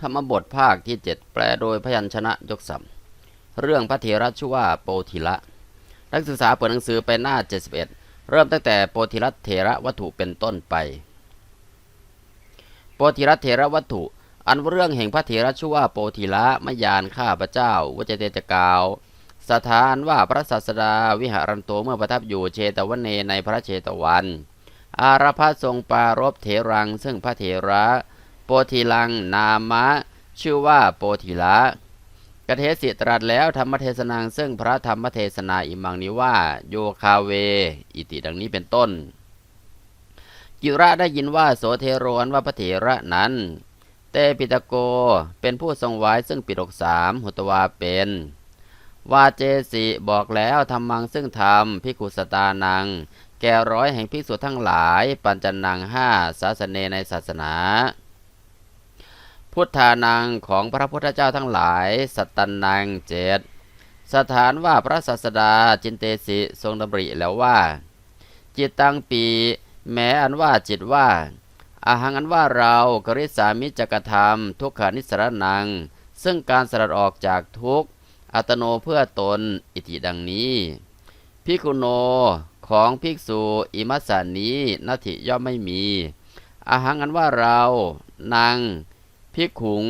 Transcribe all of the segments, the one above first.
ธรรมบทภาคที่ 7 แปลโดยพยัญชนะยกสัมเรื่องพระเถระชื่อว่าโปธิละ นักศึกษาเปิดหนังสือไปหน้า 71 เริ่มตั้งแต่โปธิรัตเถระวัตถุเป็นต้นไป โปธิรัตเถระวัตถุ อันเรื่องแห่งพระเถระชื่อว่าโปธิละมยานข้าพระเจ้าวจเตจกาว สถานว่าพระศาสดาวิหารันโตเมื่อประทับอยู่เชตวันเนในพระเชตวัน อารพทรงปารบเถรังซึ่งพระเถระ โปธิลังนามะ ชื่อว่าโปธิละกเทสิตรัสแล้วธรรมเทศนังซึ่งพระธรรมเทศนาอิมังนี้ว่า โยคาเว อิติดังนี้เป็นต้น กิระได้ยินว่าโสเทโรนว่าพระเถระนั้น เตปิตโกเป็นผู้ทรงไว้ซึ่งปิดกสามหุตวาเป็นวาเจสิบอกแล้วธรรมังซึ่งธรรมพิคุสตานัง แก่ร้อยแห่งภิกษุทั้งหลาย ปัญจนังห้าศาสเนในศาสนา พุทธานังของพระพุทธเจ้าทั้งหลาย สัตตันนังเจ็ดสถานว่าพระศาสดาจินเตสิทรงดำริแล้วว่า จิตตังปี แม้อันว่าจิตว่าอาหังอันว่าเรากริสามิจกธรรม ทุกขานิสรนัง ซึ่งการสลัดออกจากทุกขอัตโนเพื่อตนอิติดังนี้พิคุโนของภิกษุอิมัสสานี้นาทิย่อมไม่มีอาหังอันว่าเรานาง ภิกขุง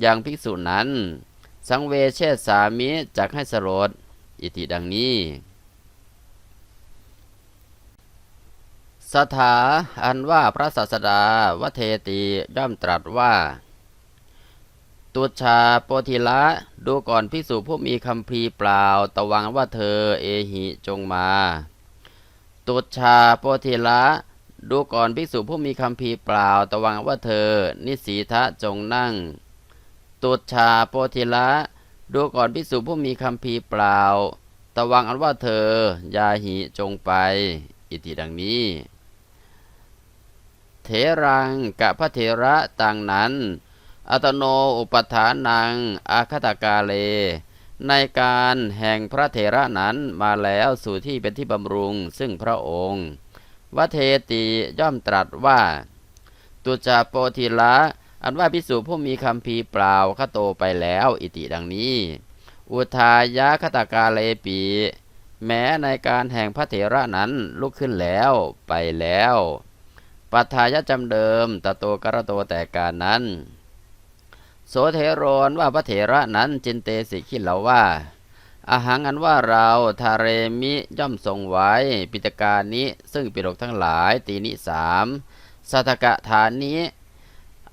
อย่างภิกษุนั้น สังเวชเชสามิจักให้สลดอิติดังนี้ สถาอันว่าพระศาสดาวเทติย่อมตรัสว่า ตุชาโปธิละดูก่อนภิกษุผู้มีคำพีเปล่าตะวังว่าเธอเอหิจงมา ตุชาโปธิละ ดูก่อนภิกษุผู้มีคำพีเปล่าตะวังว่าเธอ นิสีทะจงนั่ง ตุชาโปธิละ ดูก่อนภิกษุผู้มีคำพีเปล่าตะวังอันว่าเธอ ยาหิจงไป อิติดังนี้เถรังกะพระเถระต่างนั้น อัตโนอุปทานัง อาคตกาเล ในการแห่งพระเถระนั้นมาแล้วสู่ที่เป็นที่บำรุงซึ่งพระองค์ วเทติย่อมตรัสว่า ตุจาโปธิละอันว่าพิสุผู้มีคำพีเปล่าขโตไปแล้วอิติดังนี้ อุทายะคตกาเลปีแม้ในการแห่งพระเถระนั้นลุกขึ้นแล้วไปแล้วปัทายะจำเดิมตะโตกระโตแต่การนั้น โสเทโรนว่าพระเถระนั้นจินเตสิคิดแล้วว่า อาหารอันว่าเราทาเรมิย่อมทรงไว้ ปิตการนี้ซึ่งปิฎกทั้งหลายตีนิสามสัตกะฐานนี้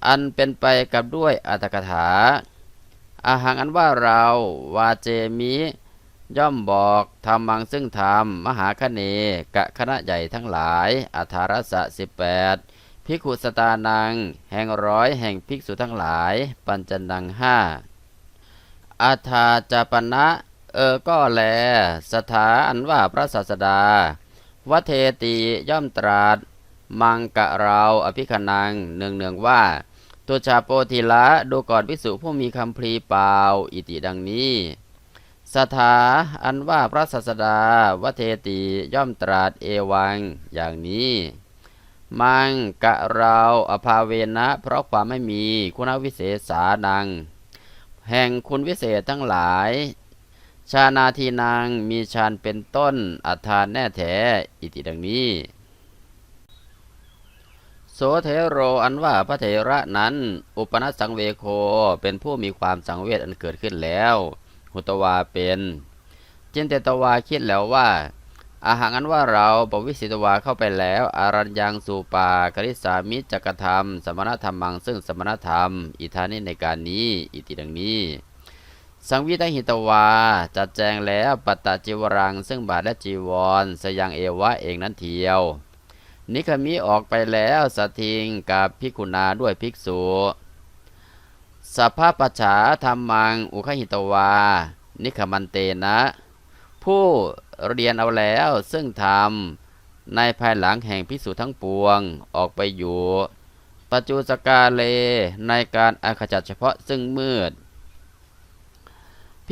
อันเป็นไปกับด้วยอัตถกถา อาหารอันว่าเราวาเจมิ ย่อมบอกธรรมังซึ่งธรรมมหาคเนกะคณะใหญ่ทั้งหลายอัธารสะสิบแปดภิกขุสตานัง แห่งร้อยแห่งภิกษุทั้งหลาย ปัญจนังห้าอาธาจปณะ เออก็แล สถาอันว่าพระศาสดาวเทติย่อมตรัสมังกะเราอภิคนังเนืองเนืองว่า ตัวชาโปธิละดูก่อนภิกษุผู้มีคำพลีเปล่าอิติดังนี้ สถาอันว่าพระศาสดาวเทติย่อมตรัสเอวังอย่างนี้ มังกะเราอภาเวนะ เพราะความไม่มีคุณวิเศษสานัง แห่งคุณวิเศษทั้งหลาย ชานาทีนางมีฌานเป็นต้นอัฏฐานแน่แท้อิติดังนี้ โสเทโรอันว่าพระเถระนั้น อุปนัสสังเวโคเป็นผู้มีความสังเวชอันเกิดขึ้นแล้ว หุตวาเป็นจินเตตวาคิดแล้วว่า อาหารอันว่าเราปวิสิตวาเข้าไปแล้ว อารัญยังสูปากริสามิจักธรรม สมณธรรมังซึ่งสมณธรรม อิทานิในการนี้ อิติดังนี้ สังวิทหิตวา จัดแจงแล้วปัตตจิวรัง ซึ่งบาทและจีวร สยังเอวะเองนั้นเทียว นิคมิออกไปแล้วสทิงกับพิกุณาด้วยภิกษุสัพพปัจฉาธรรมัง อุคหิตวา นิคมันเตนะ ผู้เรียนเอาแล้วซึ่งธรรมในภายหลังแห่งพิสูจทั้งปวงออกไปอยู่ ปัจจุสกาเลในการอาขจัดเฉพาะซึ่งมืด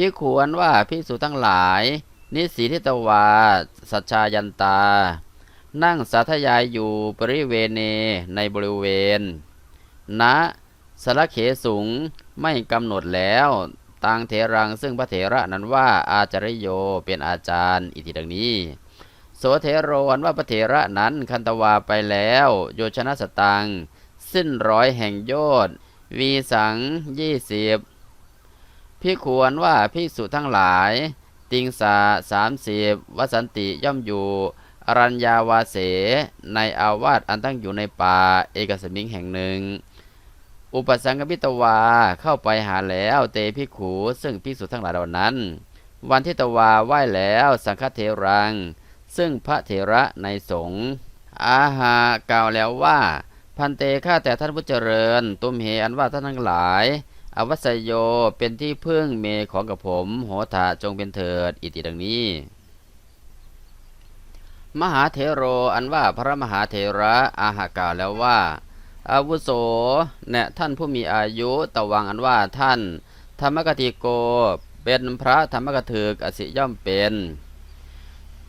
พิขวนว่าพิสูจทั้งหลาย นิสีทิตวา สัจชายันตา นั่งสาธยายอยู่บริเวณเนในบริเวณณสละเขสุงไม่กำหนดแล้วตังเถรังซึ่งพระเถระนั้นว่าอาจาริโยเป็นอาจารย์อิทิดังนี้โสเทโรอันว่าพระเถระนั้นคันตวาไปแล้ว โยชนะสตัง สิ้นร้อยแห่งโยชน์วีสังยี่สิบ พี่ควรว่าพิสุทั้งหลาย ติงสาสามสิบวสันติย่อมอยู่ อรัญญาวาเส ในอาวาสอันตั้งอยู่ในป่าเอกสมิงแห่งหนึ่ง อุปสังกปิตวาเข้าไปหาแล้วเตพิขูซึ่งพิสุทั้งหลายเหล่านั้น วันที่ตวาไหว้แล้วสังฆเทรัง ซึ่งพระเถระในสงฆ์อาหากล่าวแล้วว่า พันเตข้าแต่ท่านผู้เจริญ ตุมเหอันว่าท่านทั้งหลาย อวัสยโยเป็นที่พึ่งเมของกับผม โหถาจงเป็นเถิด อิติดังนี้ มหาเทโรอันว่าพระมหาเทระอาหากาแล้วว่า อาวุโสแนะท่านผู้มีอายุตะวังอันว่าท่าน ธรรมกติโกเป็นพระธรรมกถึกอสิย่อมเป็น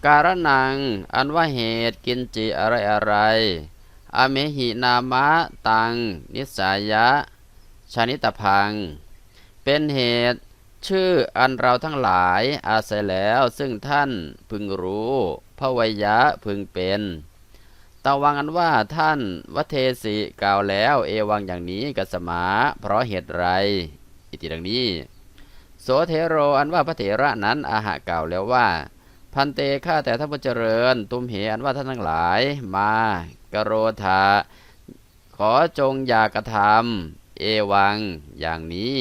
การนังอันว่าเหตุกินจิอะไรอะไร อเมหินามะตัง นิสายะ ชานิตพัง เป็นเหตุชื่ออันเราทั้งหลายอาศัยแล้วซึ่งท่านพึงรู้พระวยะพึงเป็นตะวังอันว่าท่านวัเทสิกล่าวแล้วเอวังอย่างนี้กัสมา เพราะเหตุไร อิติดังนี้ โสเทโรอันว่าพระเถระนั้นอาหะกล่าวแล้วว่า พันเตข้าแต่ท่านผู้เจริญ ตุมเหอันว่าท่านทั้งหลาย มากโรธาขอจงอย่ากระทำ เอวัง อย่างนี้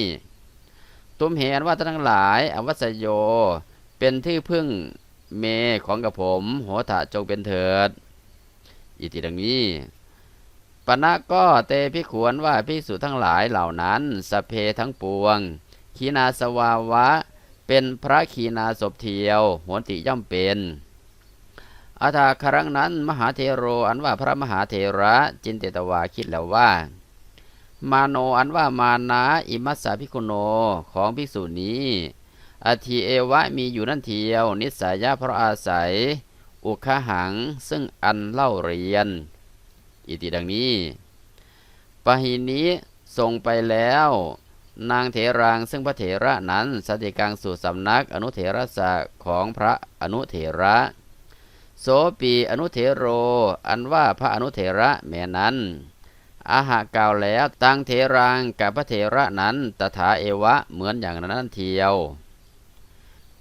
ตุมเหนว่าทั้งหลาย อวัสโย เป็นที่พึ่งเมของกับผมโหถะจงเป็นเถิด อิติดังนี้ปณะก็เตพิขวนว่าพิสุทั้งหลายเหล่านั้นสเพทั้งปวง ขีนาสวาวะ เป็นพระขีนาศพเทียวโหติย่อมเป็นอาถาครั้งนั้นมหาเทโรอันว่าพระมหาเทระจินเตตวาคิดแล้วว่า มาโนอันว่ามานะอิมัสสาพิคุโนของภิกษุนี้อธิเอวะมีอยู่นั่นเทียว นิสัยะเพราะอาศัย อุคหังซึ่งอันเล่าเรียน อิติดังนี้ปหินี้ส่งไปแล้ว นางเถรังซึ่งพระเถระนั้นสติกังสู่สำนักอนุเถระสะของพระอนุเถระโสปีอนุเถโร อันว่าพระอนุเถระแม่นั้น อาหากล่าวแล้วตั้งเถรังกับพระเถระนั้นตถาเอวะเหมือนอย่างนั้นเทียว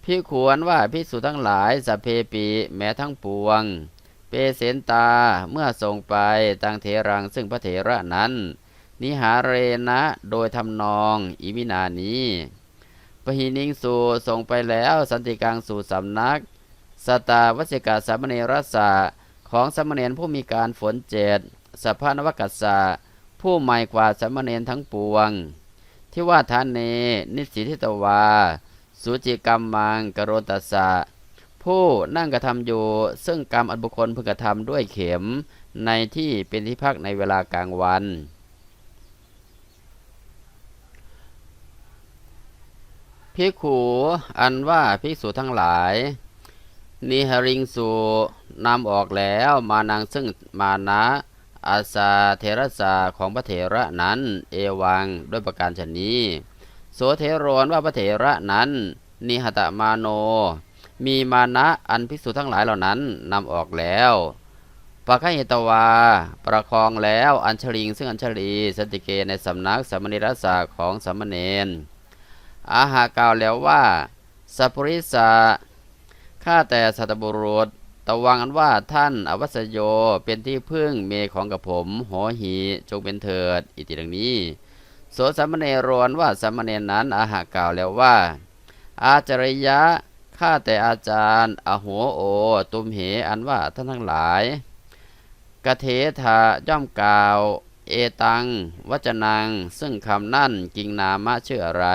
พี่ควรว่าพิสุทั้งหลายสเพปีแม้ทั้งปวง เปเสนตาเมื่อส่งไปตั้งเถรังซึ่งพระเถระนั้น นิหาเรนะ โดยทำนองอิมินานี้ปหินิงสูส่งไปแล้วสันติกังสู่สำนัก สตาวสิกาสามเณรสะของสามเณรผู้มีการฝนเจ็ด สภานวกัสสะผู้ใหม่กว่าสามเณรทั้งปวง ที่ว่าทานเน นิสิทิตวา สุจิกรรมมังกโรตัสสะผู้นั่งกระทำอยู่ ซึ่งกรรมอันบุคคลพึงกระทำด้วยเข็ม ในที่เป็นที่พักในเวลากลางวัน พิขูอันว่าภิกษุทั้งหลายนิหริงสูนำออกแล้ว มานางซึ่งมานะ อาสาเทระสาของพระเถระนั้น เอวังด้วยประการชนนี้ โสเทโรนว่าพระเถระนั้น นิหตมาโน มีมานะอันภิกษุทั้งหลายเหล่านั้นนำออกแล้วปะคหิตวา ประคองแล้วอัญชลิง ซึ่งอัญชลีสติเกในสำนักสมณีรัสาของสมณเณรอาหากล่าวแล้วว่าสัพพุริสาข้าแต่สัตบุรุษ ตวังอันว่าท่านอวัสโยเป็นที่พึ่งเมของกับผมหอหีจงเป็นเถิด อิติดังนี้โสสามเณรวนว่าสามเณรนั้นอาหากล่าวแล้วว่า อาจริยะข้าแต่อาจารย์อโหโอ ตุมเหอันว่าท่านทั้งหลายกเทธาย่อมกล่าว เอตัง วจนัง ซึ่งคำนั่นกิงนามะชื่ออะไร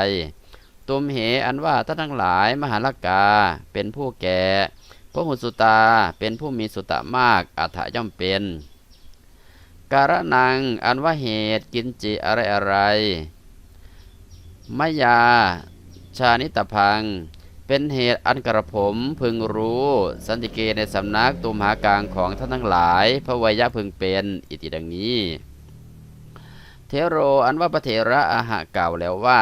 ตุมเหอันว่าท่านทั้งหลายมหาลกาเป็นผู้แก่ พระหุสุตาเป็นผู้มีสุตะมากอัฏฐย่อมเป็น การะนังอันว่าเหตุกินจิอะไรอะไรมยาชานิตพัง เป็นเหตุอันกระผมพึงรู้ สันติเกในสำนักตุมหากลางของท่านทั้งหลาย พระวยะพึงเป็นอิติดังนี้ เทโรอันว่าพระเถระอาหะกล่าวแล้วว่า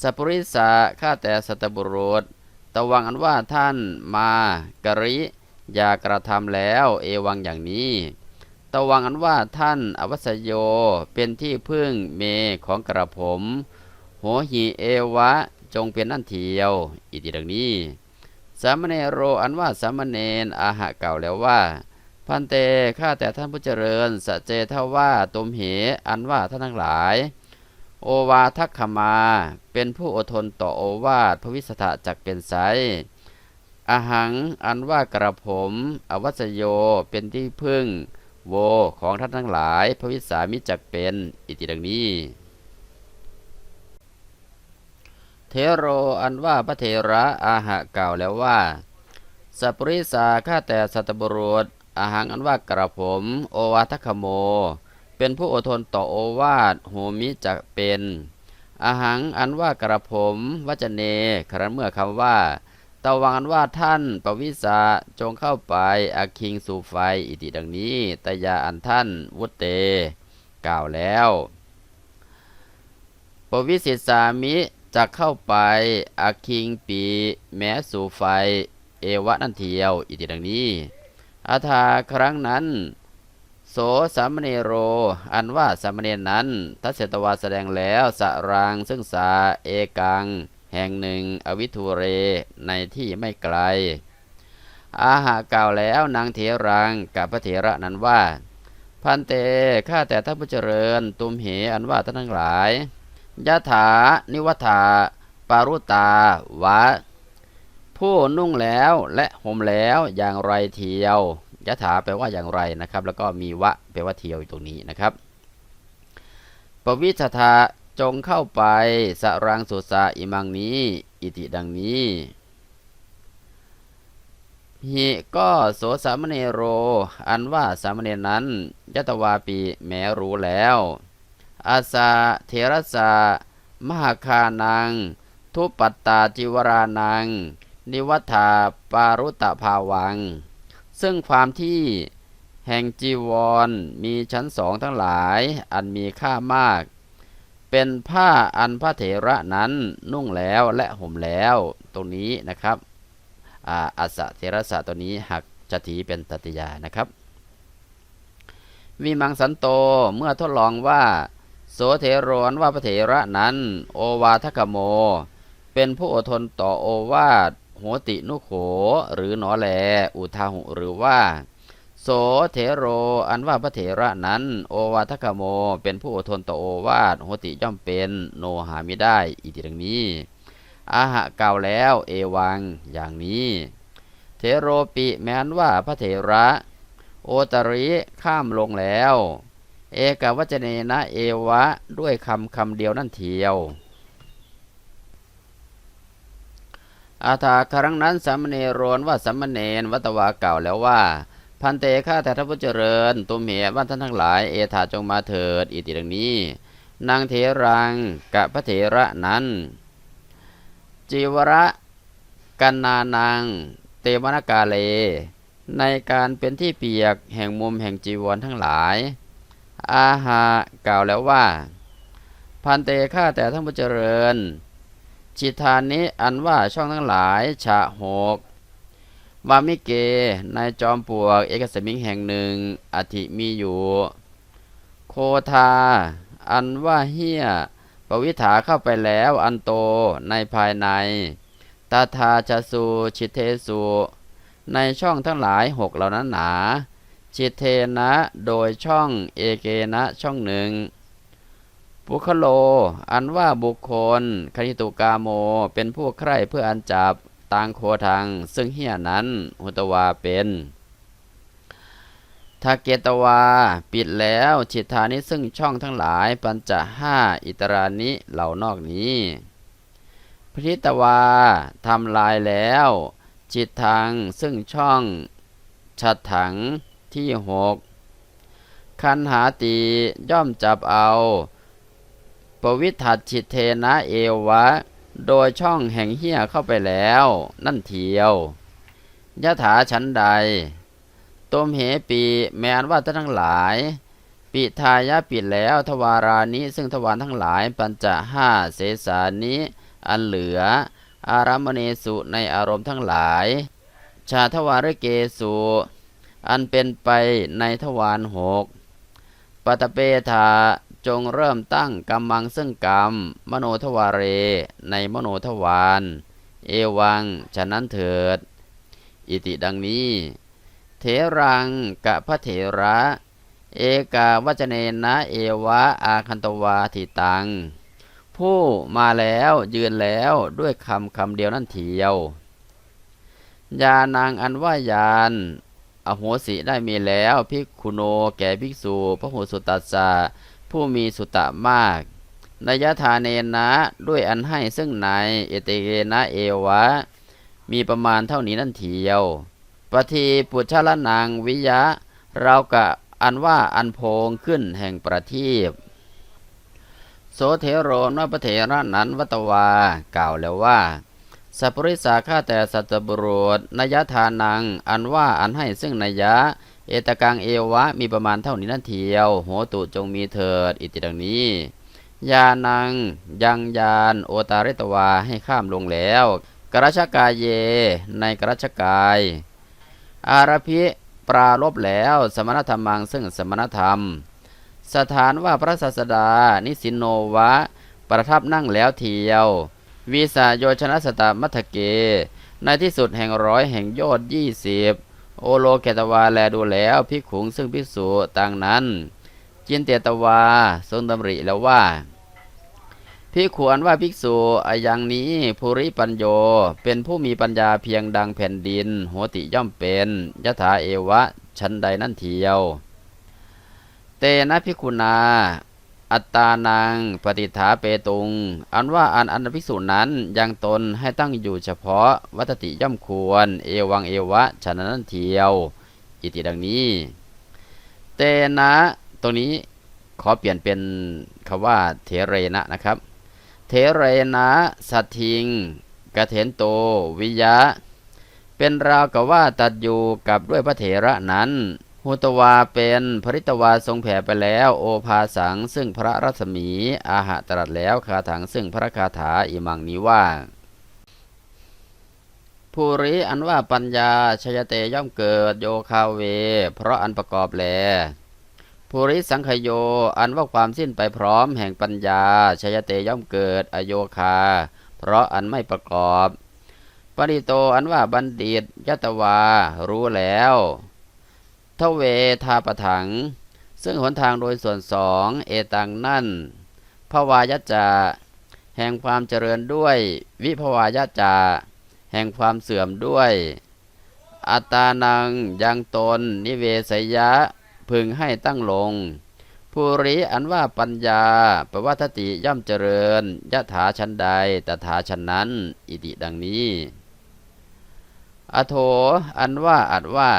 สัพปริสาข้าแต่สัตบุรุษ ตวังอันว่าท่านมากริอย่ากระทำแล้ว เอวังอย่างนี้ ตวังอันว่าท่านอวัสโยเป็นที่พึ่งเมของกระผมโหหีเอวะจงเป็นนั่นเทียว อิติดังนี้ สามเณโรอันว่าสามเณรอาหะเก่าแล้วว่า พันเตข้าแต่ท่านผู้เจริญสะเจทว่าตุมเหอันว่าท่านทั้งหลาย โอวาทักขมา เป็นผู้อดทนต่อโอวาทพระวิสถะจักเป็นไสอหังอันว่ากระผม อวัสโยเป็นที่พึ่ง โวของท่านทั้งหลายพระวิสามิจักเป็น อิติดังนี้ เทโรอันว่าพระเถระอาหะกล่าวแล้วว่าสัปริสาข้าแต่สัตบุรุษอาหังอันว่ากระผม โอวาทคโม เป็นผู้อดทนต่อโอวาทโหมิจักเป็นอาหังอันว่ากระผมวัจเนครั้นเมื่อคำว่าตะวังอันว่าท่านปวิสาจงเข้าไปอาคิงสู่ไฟอิติดังนี้ตยาอันท่านวุตเต กล่าวแล้วปวิสิสามิจะเข้าไปอาคิงปีแม้สู่ไฟ เอวะนั่นเทียว อิติดังนี้อาทาครั้งนั้น โสสามเณโร อันว่าสามเณรนั้น ทัศเสตวาแสดงแล้วสรางซึ่งสาเอกัง แห่งหนึ่งอวิทูเรในที่ไม่ไกล อาหากล่าวแล้วนางเถรังกับพระเถระนั้นว่า พันเตข้าแต่ท่านผู้เจริญ ตุมเหอันว่าท่านทั้งหลายยะถานิวัฏาปารุตาวะผู้นุ่งแล้วและห่มแล้วอย่างไรเทียว ยะถาแปลว่าอย่างไรนะครับ แล้วก็มีวะแปลว่าเทียวอยู่ตรงนี้นะครับปวิชทาจงเข้าไปสรังสุสาอิมังนี้ อิติดังนี้หิก็โสสามเณโร อันว่าสามเณรนั้นยตวาปีแม้รู้แล้ว อาสาเทระสามหาคานัง ทุปปัตตาจิวรานัง นิวัฏาปารุตภาวัง ซึ่งความที่แห่งจีวรมีชั้นสองทั้งหลายอันมีค่ามาก เป็นผ้าอันพระเถระนั้นนุ่งแล้วและห่มแล้วตรงนี้นะครับอาอัสสะเทระสะตัวนี้หักจะถีเป็นตติยานะครับวิมังสันโตเมื่อทดลองว่า โสเถรนว่าพระเถระนั้น โอวาทกโม เป็นผู้อดทนต่อโอวาท โหตินุโข หรือหนอแล อุทาหุหรือว่า โสเถโร อันว่าพระเถระนั้น โอวาทกโม เป็นผู้อดทนต่อโอวาทโหติย่อมเป็น โนหามิได้ อีกดังนี้ อาหะกล่าวแล้ว เอวัง อย่างนี้เทโรปิแม้นว่าพระเถระ โอตริข้ามลงแล้ว เอกวัจเนนะเอวะ ด้วยคำคำเดียวนั่นเทียว อาถาครั้งนั้นสามเณรนว่าสามเณรวัตวาเก่าแล้วว่า พันเตข้าแต่ท่านผู้เจริญตุมเหว่าท่านทั้งหลายเอถาจงมาเถิดอิติดังนี้ นางเถรังกะพระเถระนั้น จีวระกันนานัง เตวนากาเล ในการเป็นที่เปียกแห่งมุมแห่งจีวรทั้งหลาย อาหากล่าวแล้วว่า พันเตข้าแต่ท่านผู้เจริญ จิตานิอันว่าช่องทั้งหลายฉะหกวามิเกในจอมปลวกเอกสมิงแห่งหนึ่งอธิมีอยู่ โคทา อันว่าเฮียปวิถาเข้าไปแล้วอันโตในภายในตาทาชาสูชิเทสุในช่องทั้งหลายหกเหล่านั้นหนา จิเทนะโดยช่องเอเกนะช่องหนึ่ง บุคโล อันว่าบุคคลคณิตุกาโม เป็นผู้ใคร่เพื่ออันจับต่างโคทัง ซึ่งเฮียนั้นหุตวาเป็นทาเกตวา ปิดแล้วจิตานิซึ่งช่องทั้งหลาย ปัญจห้าอิตรานิเหล่านอกนี้พริตวาทำลายแล้ว จิตทางซึ่งช่องชัดถังที่หกคันหาตีย่อมจับเอา ปวิทัดจิเทนะเอวะ โดยช่องแห่งเหี้ยเข้าไปแล้ว นั่นเทียวยะถาชั้นใดตมเหปีแมนว่าท่านทั้งหลาย ปิทายะปิดแล้วทวารานิซึ่งทวารทั้งหลายปัญจห้าเสสานิอันเหลือ อารามเนสุในอารมณ์ทั้งหลาย ชาทวารเกสุอันเป็นไปในทวารหกปัตตเปธา จงเริ่มตั้งกรรมังซึ่งกรรม มโนทวารเร ในมโนทวารเอวัง ฉะนั้นเถิด อิติดังนี้เถรังกะพระเถระ เอกาวจเนนะเอวะอาคันตวาทิตัง ผู้มาแล้วยืนแล้วด้วยคำคำเดียวนั่นเทียวยานางอันว่ายานอโหสิได้มีแล้วภิกขุโนแก่ภิกษุพระโหสุตัสสะ ผู้มีสุตตะมากนยทาเนนะด้วยอันให้ซึ่งในเอเตเกนะเอวะ มีประมาณเท่านี้นั่นเทียวปฏิปุชละนางวิยะ เรากะอันว่าอันโพงขึ้นแห่งประทีปโสเทโรนว่าพระเถระนั้นวัตวา กล่าวแล้วว่า สัพปริสาข้าแต่สัตบุรุษนยทานัง อันว่าอันให้ซึ่งนยะ เอตกังเอวะมีประมาณเท่านี้นั่นเทียว โหตุจงมีเถิด อิติดังนี้ ยานัง ยังยานโอตาริตวาให้ข้ามลงแล้วกรัชกายเย ในกรัชกาย อารพิปราลบแล้วสมณธรรมังซึ่งสมณธรรม สถานว่าพระศาสดา นิสินโนวะ ประทับนั่งแล้วเทียว วิสาโยชนะสตามัทเก ในที่สุดแห่งร้อยแห่งยอดยี่สิบ โอโลเกตวาแลดูแล้วพิขุงซึ่งภิกษุต่างนั้น จินเตตวาทรงดำริแล้วว่าพิกขวนว่าภิกษุอายังนี้ภูริปัญโยเป็นผู้มีปัญญาเพียงดังแผ่นดิน โหติย่อมเป็นยถาเอวะชั้นใดนั่นเทียว เตนะพิกุณา อัตตานัง ปฏิฐาเปตุง อันว่าอันอันภิกษุนั้นยังตนให้ตั้งอยู่เฉพาะวัตติย่อมควร เอวังเอวะฉะนั้นเทียว อิติดังนี้ เตนะตรงนี้ขอเปลี่ยนเป็นคำว่าเทเรนะนะครับ เทเรนะสัตทิงกะเถนโต วิยะ เป็นราวกับว่าตัดอยู่กับด้วยพระเถระนั้น หุตวาเป็นภริตวาทรงแผ่ไปแล้ว โอภาสังซึ่งพระรัศมี อาหะตรัสแล้วคาถังซึ่งพระคาถาอิมังนี้ว่าภูริอันว่าปัญญาชยเตย่อมเกิดโยคาเว เพราะอันประกอบแลภูริสังขโยอันว่าความสิ้นไปพร้อมแห่งปัญญาชยเตย่อมเกิดอโยคา เพราะอันไม่ประกอบปริโตอันว่าบัณฑิตยตวารู้แล้ว ทเวทาปถัง ซึ่งหนทางโดยส่วนสองเอตังนั่นภวายจาแห่งความเจริญด้วยวิภวายจาแห่งความเสื่อมด้วย อัตานังยังตนนิเวสยะพึงให้ตั้งลงภูริอันว่าปัญญาปวัตติย่อมเจริญยะถาชันใดตถาชันนั้น อิติดังนี้ อโถอันว่าอัดว่า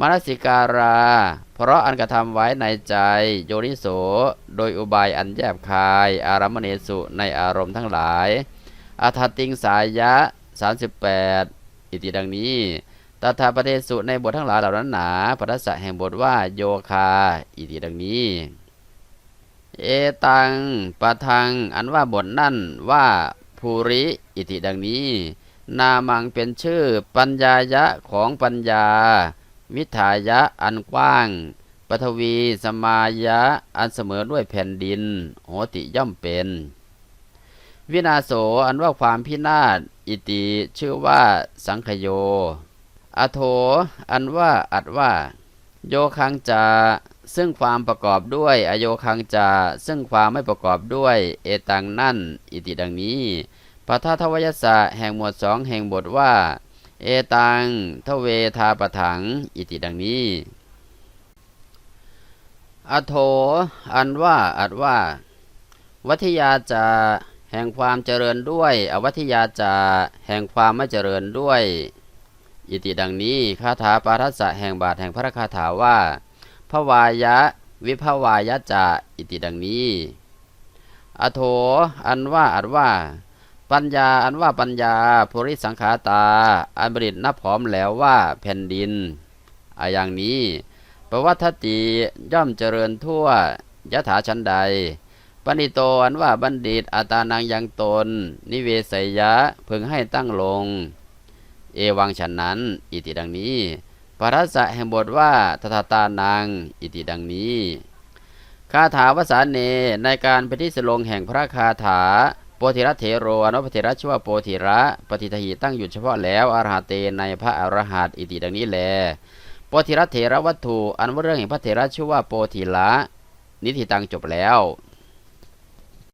มนสิการา เพราะอันกระทำไว้ในใจโยนิโส โดยอุบายอันแยบคาย อารามเนสุในอารมณ์ทั้งหลายอัฏติงสายะ 38 อิติดังนี้ตถาปเทสุในบททั้งหลายเหล่านั้นหนาปัสสะแห่งบทว่าโยคา อิติดังนี้ เอตังปะทัง อันว่าบทนั่นว่าภูริ อิติดังนี้ นามังเป็นชื่อปัญญายะของปัญญา วิทายะอันกว้างปฐวีสมายะอันเสมอด้วยแผ่นดิน โหติย่อมเป็น วินาโสอันว่าความพินาศอิติชื่อว่าสังขโย อโถ อันว่าอัดว่า โยคังจาซึ่งความประกอบด้วยอโยคังจาซึ่งความไม่ประกอบด้วย เอตังนั่น อิติดังนี้ปัทาทวยสะแห่งหมวดสองแห่งบทว่า เอตังทเวทาปถัง อิติดังนี้ อโถ อันว่า อัดว่า วัทยาจาแห่งความเจริญด้วย อวัทยาจาแห่งความไม่เจริญด้วย อิติดังนี้ คาถาปาทัสสะแห่งบาทแห่งพระคาถาว่าพวายะ วิภวายะจาอิติดังนี้ อโถ อันว่า อัดว่า ปัญญาอันว่าปัญญาภูริสังขาตา อันบริตนับผอมแล้วว่าแผ่นดินออย่างนี้ปปวัตถติย่อมเจริญทั่วยถาชันใดปณิโตอันว่าบัณฑิตอาตานังยังตน นิเวสยะพึงให้ตั้งลง เอวังฉันนั้น อิติดังนี้ปรัสสะแห่งบทว่าทถาตานัง อิติดังนี้ คาถาวสานเนในการปฏิสลงแห่งพระคาถา ธิระเถโรอนุปเถระชื่อว่าโปธิระ ปฏิทหีตั้งอยู่เฉพาะแล้วอรหะเตในพระอรหัตอิติดังนี้แลโปธิระเถระวัตถุอันว่าเรื่องแห่งพระเถระชื่อว่าโปธิละนิธิตังจบแล้ว